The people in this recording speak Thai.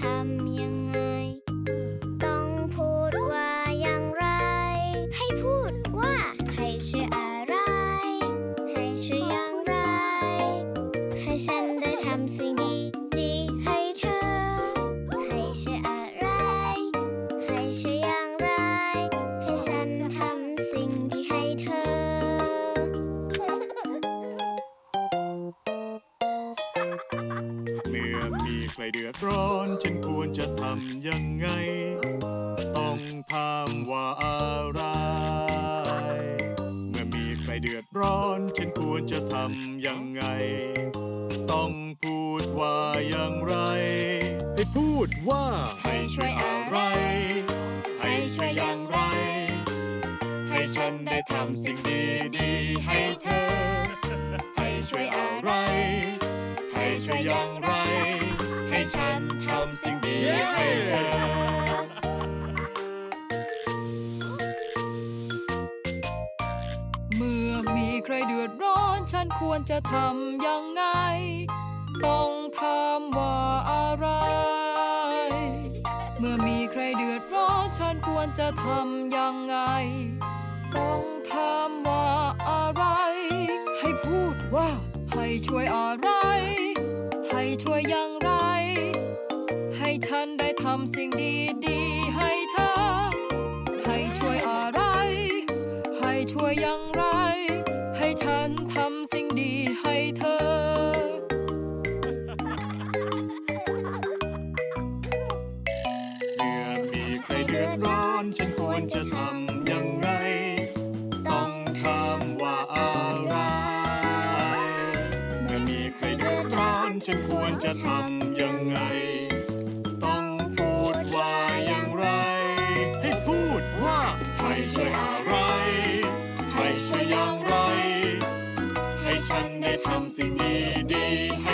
ทำยังไง ช่วยอะไร ให้ช่วยอย่างไร ให้ฉันได้ทำสิ่งดีดีๆให้เธอ ให้ช่วยอะไร ให้ช่วยอย่างไร ให้ฉันทำสิ่งที่ให้เธอ เมื่อมีใครเดือดร้อน ฉันควรจะทำยังไง ต้องถามว่าอะไร เดือดร้อนฉันควรจะทำยังไง ต้องพูดว่าอย่างไร ให้พูดว่าให้ช่วยอะไร ให้ช่วยอย่างไร ให้ฉันได้ทำสิ่งดีๆให้เธอ ให้ช่วยอะไร ให้ช่วยอย่างไร ให้ฉันทำสิ่งดีให้เธอ ใครเดือดร้อน ฉันควรจะทำยังไง ต้องถามว่าอะไร เมื่อมีใครเดือดร้อน ฉันควรจะทำยังไง ต้องถามว่าอะไร ให้พูดว่า ให้ช่วยอะไร ให้ช่วยอย่างไร ให้ฉันได้ทำสิ่งดีๆให้ำฉันควรจะทำยังไง ต้องถามว่าอะไรไม่มีใครเดือดร้อนฉันควรจะทำยังไง ต้องพูดว่าอย่างไร ให้พูดว่าใครช่วยอะไร ใครช่วยอย่างไร ให้ฉันได้ทำสิ่งดีดีให้